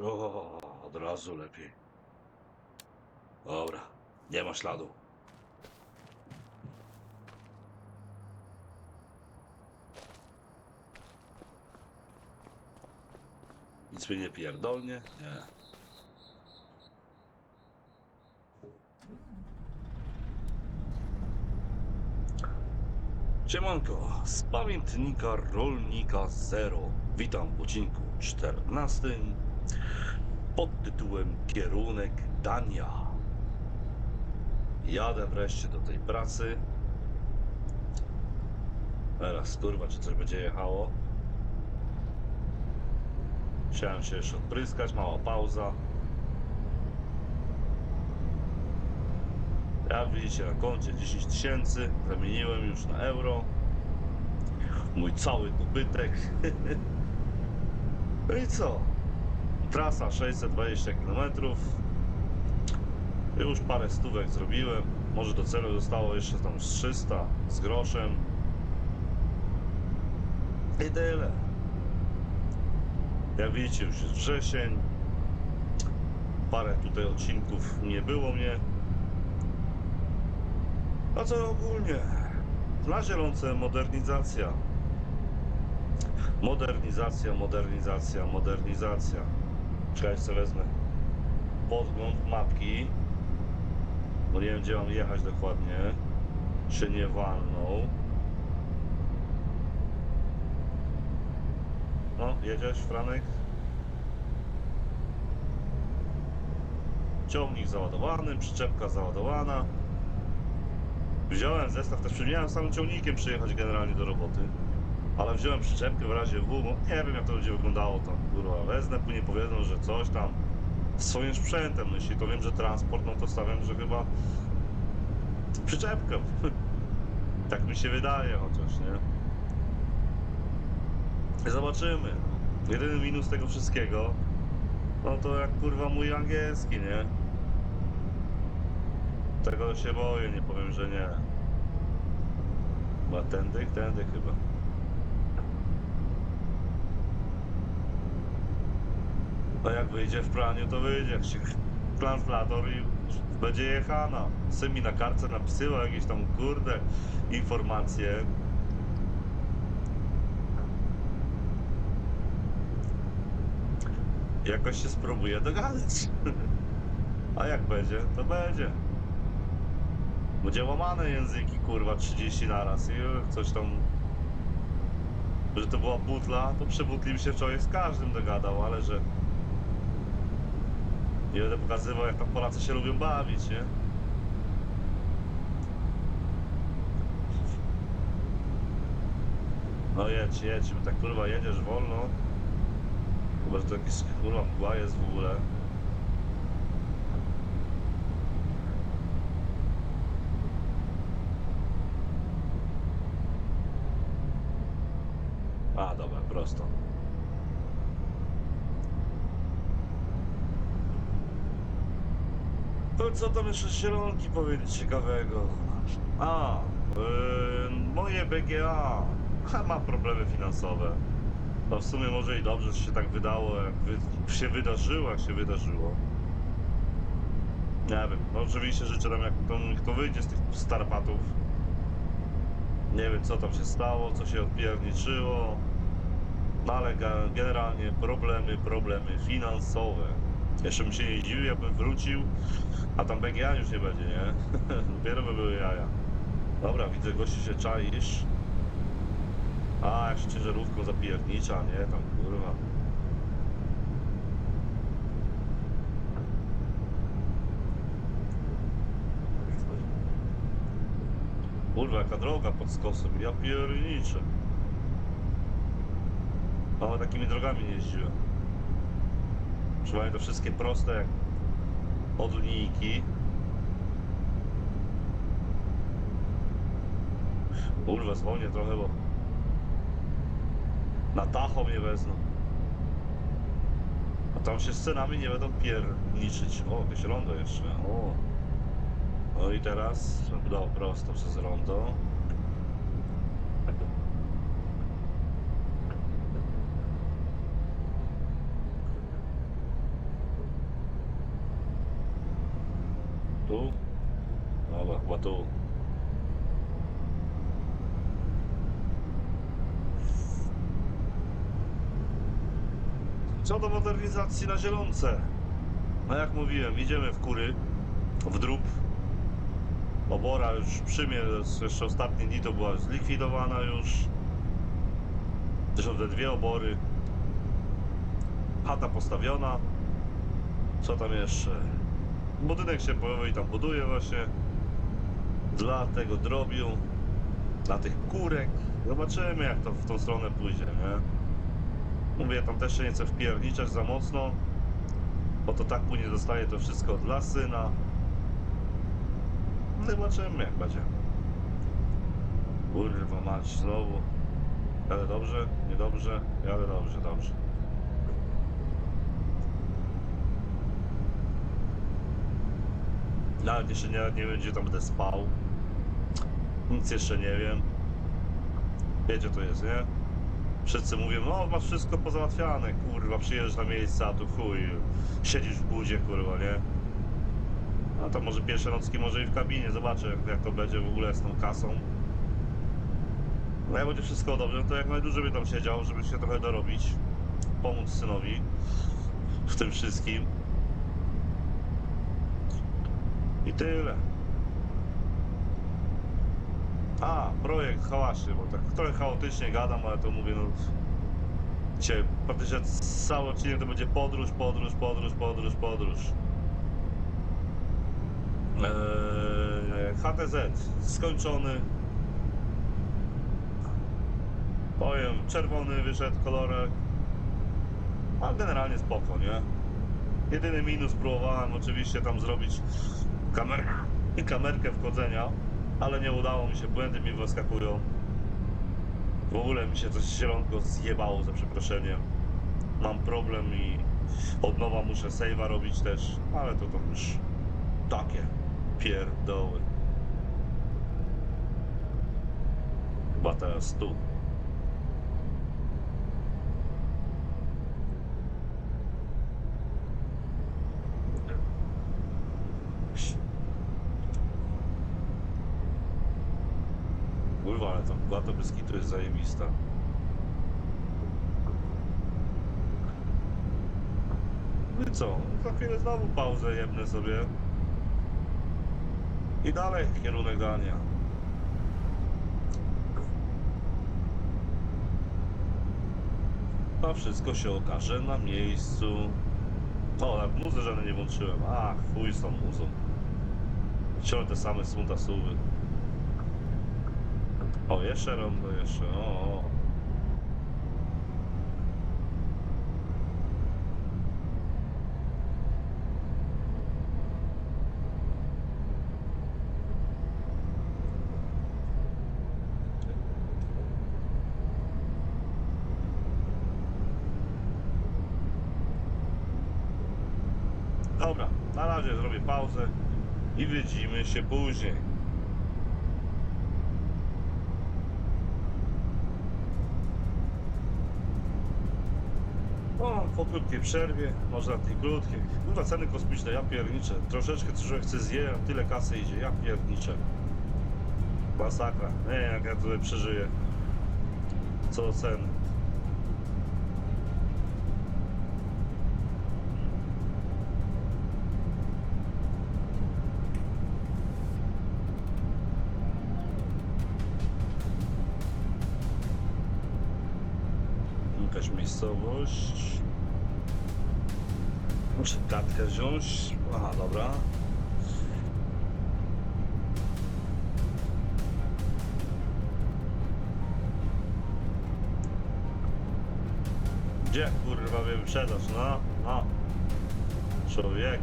O, od razu lepiej. Dobra, nie ma śladu. Nic mi nie pierdolnie? Nie. Siemanko, z pamiętnika Rolnika Zero. Witam w odcinku 14 pod tytułem Kierunek Dania. Jadę wreszcie do tej pracy. Teraz kurwa, czy coś będzie jechało. Chciałem się jeszcze odpryskać, mała pauza. Jak widzicie na koncie 10 tysięcy, zamieniłem już na euro. Mój cały dobytek. No i co? Trasa 620 km. Już parę stówek zrobiłem. Może do celu zostało jeszcze tam z 300 z groszem. I tyle. Jak widzicie, już jest wrzesień. Parę tutaj odcinków nie było mnie. A co ogólnie? Na zielonce modernizacja. Modernizacja, modernizacja, modernizacja. Czekaj, sobie wezmę podgląd mapki. Bo nie wiem, gdzie mam jechać dokładnie. Czy nie walną. No, jedziesz, Franek? Ciągnik załadowany, przyczepka załadowana. Wziąłem zestaw, też miałem samym ciągnikiem przyjechać generalnie do roboty. Wziąłem przyczepkę w razie W, bo nie wiem jak to będzie wyglądało tam, kurwa, wezmę, później powiedzą, że coś tam swoim sprzętem, no jeśli to wiem, że transport, no to stawiam, że chyba przyczepkę. tak mi się wydaje chociaż, nie? Zobaczymy. Jedyny minus tego wszystkiego, no to jak kurwa mój angielski, nie? Tego się boję, nie powiem, że nie. Chyba tędy, tędy chyba. No jak wyjdzie w praniu, to wyjdzie. Jak się translator i będzie jechana. Syn mi na kartce napisywał jakieś tam kurde informacje. Jakoś się spróbuję dogadać. A jak będzie, to będzie. Będzie łamane języki, kurwa, 30 naraz i coś tam... Że to była butla, to przy się człowiek z każdym dogadał, ale że... Nie będę pokazywał, jak tam Polacy się lubią bawić, nie? No jedź, jedź, bo tak kurwa jedziesz wolno. Chyba, że to jakiś kurwa mgła jest w ogóle. A, dobra, prosto. To co tam jeszcze zielonki powiedzieć ciekawego? A, yy, moje BGA ma problemy finansowe. To w sumie może i dobrze, że się tak wydało, jak wy, się wydarzyło, jak się wydarzyło. Nie wiem, no oczywiście życzę nam, jak to, kto wyjdzie z tych starpatów. Nie wiem, co tam się stało, co się odpierniczyło. No ale ge- generalnie problemy, problemy finansowe. Jeszcze bym się nie dziwił, jakbym wrócił, a tam BGA już nie będzie, nie? Dopiero by były jaja. Dobra, widzę, gości się czaisz. A, jak się ciężarówką zapiernicza, nie? Tam, kurwa. Kurwa, jaka droga pod skosem, ja pierniczę. No, takimi drogami nie jeździłem. Przynajmniej to wszystkie proste jak od linijki. Kurwa, zwolnię trochę, bo na tacho mnie wezmą. A tam się scenami nie będą pierniczyć. O, jakieś rondo jeszcze. O. No i teraz do prosto przez rondo. chyba tu. Co do modernizacji na zielonce. No jak mówiłem, idziemy w kury, w drób. Obora już przymie, jeszcze ostatnie dni to była zlikwidowana już. Zresztą te dwie obory. Chata postawiona. Co tam jeszcze? Budynek się powoli tam buduje właśnie. Dla tego drobiu. Dla tych kurek. Zobaczymy jak to w tą stronę pójdzie, nie? Mówię, tam też się nie chcę wpierniczać za mocno. Bo to tak później zostaje to wszystko dla syna. Zobaczymy jak będzie. Kurwa mać, znowu. Jadę dobrze? Niedobrze? Jadę dobrze, dobrze. Nawet jeszcze nie, nie wiem, gdzie tam będę spał. Nic jeszcze nie wiem. Wiecie, to jest, nie? Wszyscy mówią, no masz wszystko pozałatwiane, kurwa, przyjeżdżasz na miejsce, a tu chuj, siedzisz w budzie, kurwa, nie? No to może pierwsze nocki może i w kabinie, zobaczę jak, jak to będzie w ogóle z tą kasą. No jak będzie wszystko dobrze, no to jak najdłużej bym tam siedział, żeby się trochę dorobić, pomóc synowi w tym wszystkim. I tyle. A, projekt hałaszy, bo tak trochę chaotycznie gadam, ale to mówię, no... Dzisiaj praktycznie cały odcinek to będzie podróż, podróż, podróż, podróż, podróż. Eee, HTZ skończony. Powiem, czerwony wyszedł kolorek. Ale generalnie spoko, nie? Jedyny minus próbowałem oczywiście tam zrobić kamerkę, kamerkę wchodzenia, ale nie udało mi się, błędy mi wyskakują. W ogóle mi się coś zielonko zjebało za przeproszeniem. Mam problem i od nowa muszę save'a robić też, ale to tam już takie pierdoły. Chyba teraz tu. Kurwa, ale ta mgła to bez kitu jest zajebista. No i co? Za chwilę znowu pauzę jebnę sobie. I dalej kierunek Dania. To wszystko się okaże na miejscu. O, nawet muzy żadnej nie włączyłem. A, chuj z tą muzą. Ciągle te same smutasówy. O, jeszcze rondo, jeszcze, o, o. Dobra, na razie zrobię pauzę i widzimy się później. O, po krótkiej przerwie, może na tej krótkiej. Kurwa, ceny kosmiczne, ja pierniczę. Troszeczkę człowiek chce zje, tyle kasy idzie, ja pierniczę. Masakra. Nie jak ja tutaj przeżyję. Co do Jakaś miejscowość. Muszę kartkę wziąć. Aha, dobra. Gdzie kurwa mnie wyprzedasz? No, no. Człowiek.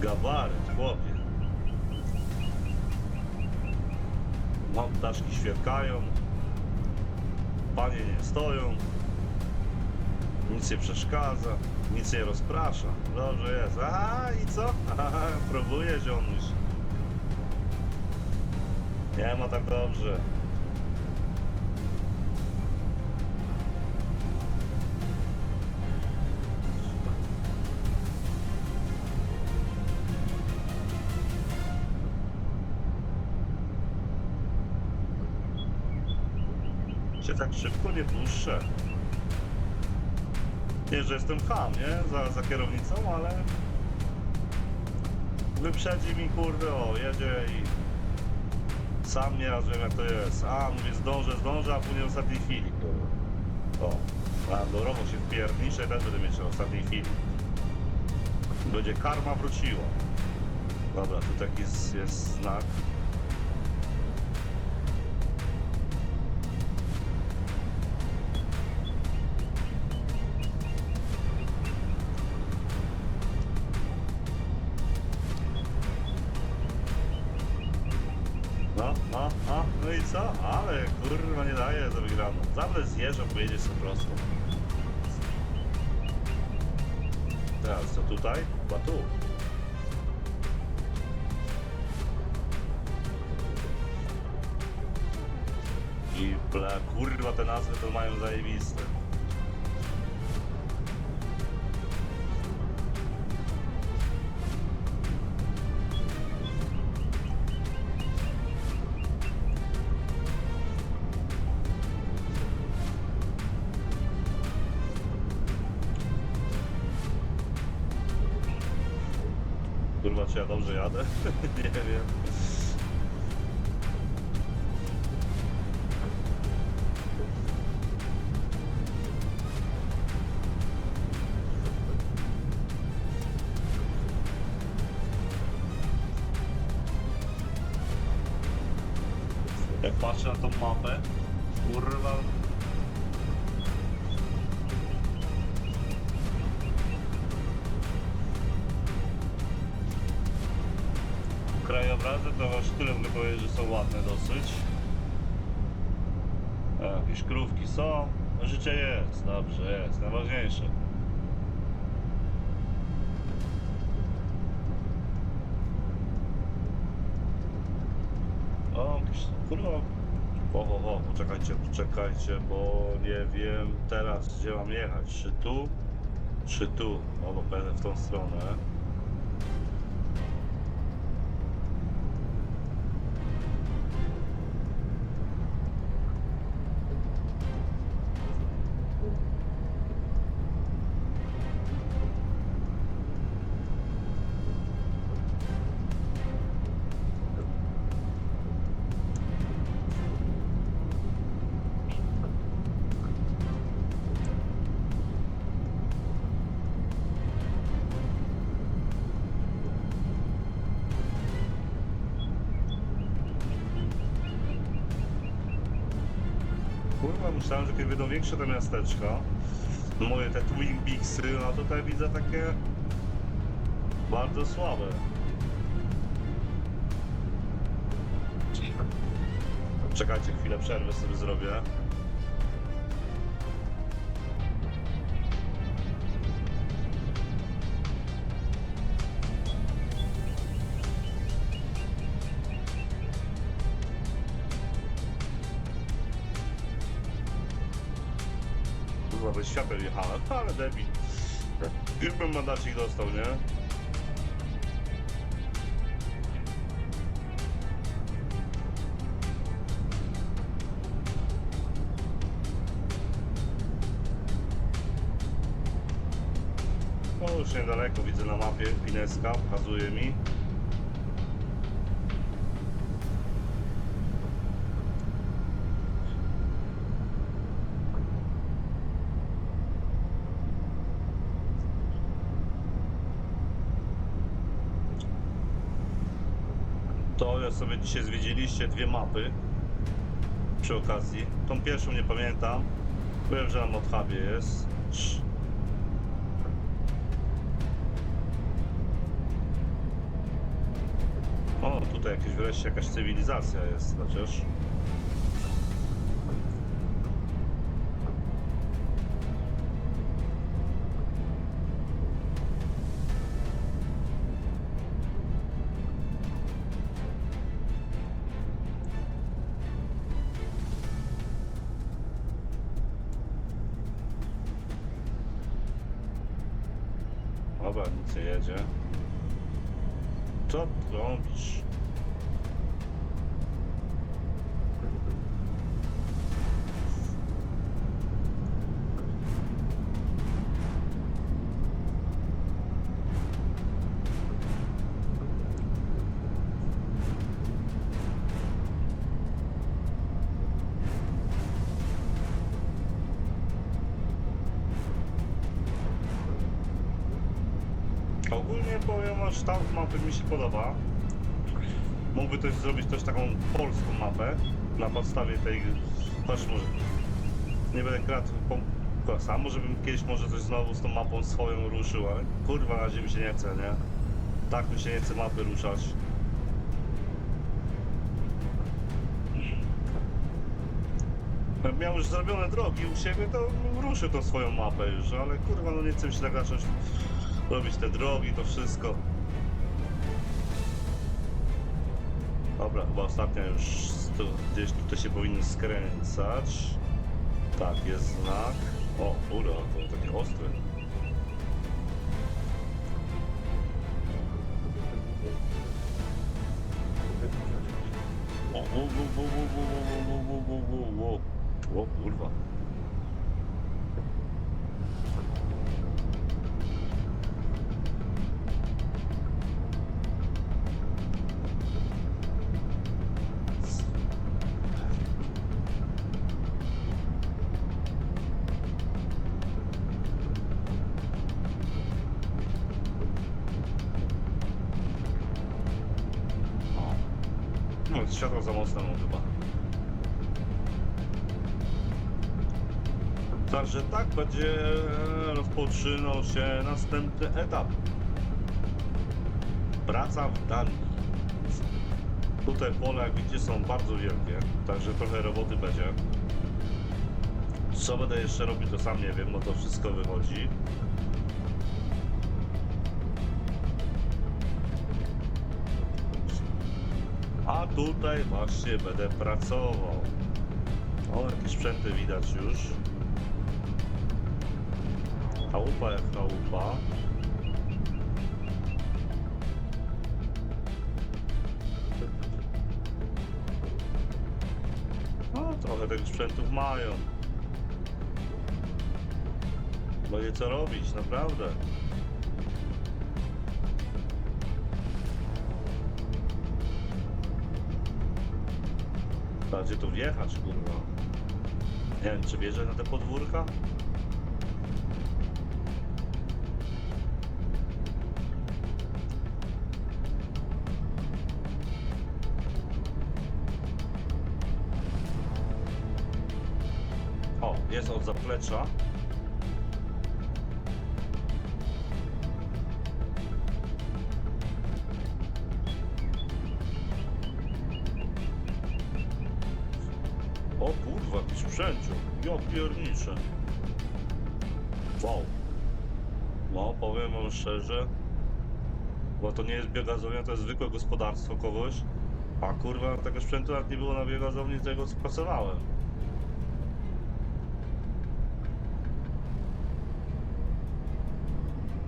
Gabaryt, chłopie. No, ptaszki świerkają. Panie nie stoją. Nic nie przeszkadza. Nic nie rozprasza. Dobrze jest. A i co? Aha, próbuje ziomuś. Nie ma tak dobrze. Tak szybko nie puszczę. Nie, że jestem ham, nie? Za, za kierownicą, ale... Wyprzedzi mi, kurde, o, jedzie i... Sam nieraz wiem jak to jest. A, mówię, zdążę, zdążę, a później w ostatniej chwili. O, a do rowu się wpierniczę i też będę mieć w ostatniej chwili. Będzie karma wróciła. Dobra, tu taki jest, jest znak. Zawsze zjeżdża, pojedzie sobie prosto. Teraz co tutaj? Chyba tu. I ble, kurwa te nazwy to mają zajebiste. Ja dobrze jadę? nie wiem. Jak patrzę na tą mapę, kurwa. Powiedzieć, że są ładne dosyć. E, Jakieś krówki są. No, życie jest, dobrze jest, najważniejsze. O, jakieś, kurwa. O, o, o, poczekajcie, poczekajcie, bo nie wiem teraz gdzie mam jechać. Czy tu, czy tu? O, bo będę w tą stronę. Myślałem, że kiedy będą większe te miasteczka, moje te Twin Peaksy, a tutaj widzę takie bardzo słabe. Czekajcie, chwilę przerwy sobie zrobię. Świateł jechałem, ale debil. Już bym mandacik dostał, nie? No już niedaleko widzę na mapie Pineska, pokazuje mi. To ja sobie dzisiaj zwiedziliście dwie mapy przy okazji. Tą pierwszą nie pamiętam. Wiem, że na Mothubie jest. O, tutaj jakieś wreszcie jakaś cywilizacja jest chociaż. Jedzie. Co robisz? Mapy mi się podoba. Mógłby też zrobić też taką polską mapę na podstawie tej. Patrz, może. Nie będę kradł sam, może bym kiedyś może coś znowu z tą mapą swoją ruszył, ale kurwa na razie mi się nie chce, nie? Tak mi się nie chce mapy ruszać. Jak miał już zrobione drogi u siebie, to ruszy tą swoją mapę już, ale kurwa no nie chcę mi się tak zacząć robić te drogi, to wszystko. Dobra, chyba ostatnia już tu, gdzieś tutaj się powinien skręcać. Tak, jest znak. O, ura, to takie ostre. O, o, o, o, o, o, o, o, o, o, o, o, kurwa. O. będzie rozpoczynał się następny etap. Praca w Danii. Tutaj pola, jak widzicie, są bardzo wielkie, także trochę roboty będzie. Co będę jeszcze robił, to sam nie wiem, bo to wszystko wychodzi. A tutaj właśnie będę pracował. O, jakieś sprzęty widać już. Chałupa jak chałupa. No, trochę tych sprzętów mają. Będzie co robić, naprawdę. Trzeba gdzie tu wjechać, kurwa. Nie wiem, czy wjeżdżać na te podwórka? Zaplecza. O kurwa, jakiś sprzęciu. Ja pierniczę. Wow. No, powiem wam szczerze. Bo to nie jest biogazownia, to jest zwykłe gospodarstwo kogoś. A kurwa, tego sprzętu nawet nie było na biogazowni, z co pracowałem.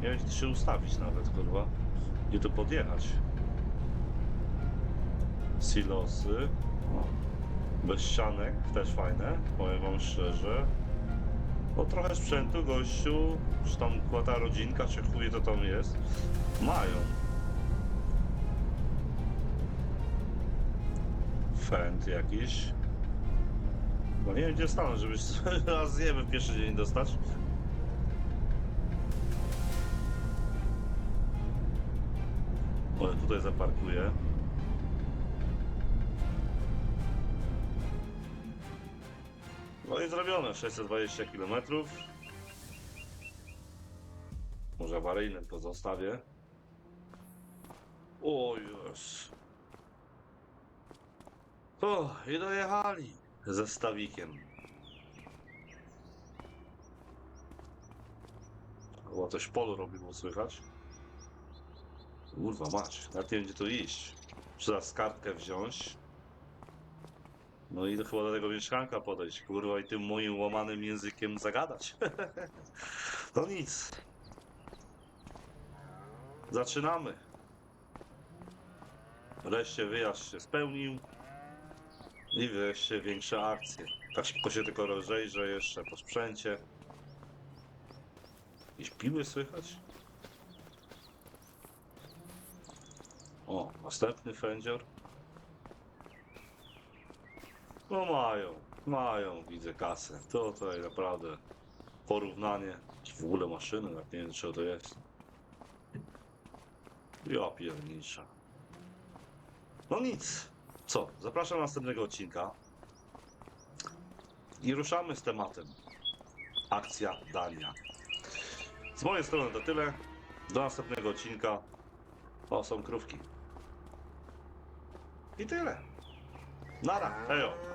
Gdzie się ustawić nawet, kurwa. Gdzie tu podjechać. Silosy. Bez ścianek, też fajne, powiem wam szczerze. Bo trochę sprzętu gościu, czy tam była ta rodzinka, czy chuje to tam jest, mają. Fent jakiś. No nie wiem gdzie stanę, żeby raz zjemy w pierwszy dzień dostać. Tutaj zaparkuję. No i zrobione, 620 km. Może awaryjny pozostawię. O już. O, i dojechali ze stawikiem. Chyba coś polu robi, było słychać. Kurwa mać, nawet nie wiem gdzie tu iść. Trzeba kartkę wziąć. No i chyba do tego mieszkanka podejść, kurwa, i tym moim łamanym językiem zagadać. no nic. Zaczynamy. Wreszcie wyjazd się spełnił. I wreszcie większe akcje. Tak szybko się tylko rozejrzę jeszcze po sprzęcie. Jakieś piły słychać? O, następny fędzior. No mają, mają, widzę kasę. To tutaj naprawdę porównanie. W ogóle maszyny, tak nie wiem, czy to jest. Ja piernicza. No nic. Co? Zapraszam do następnego odcinka. I ruszamy z tematem. Akcja Dania. Z mojej strony to tyle. Do następnego odcinka. O, są krówki. I tyle. Nara, hejo.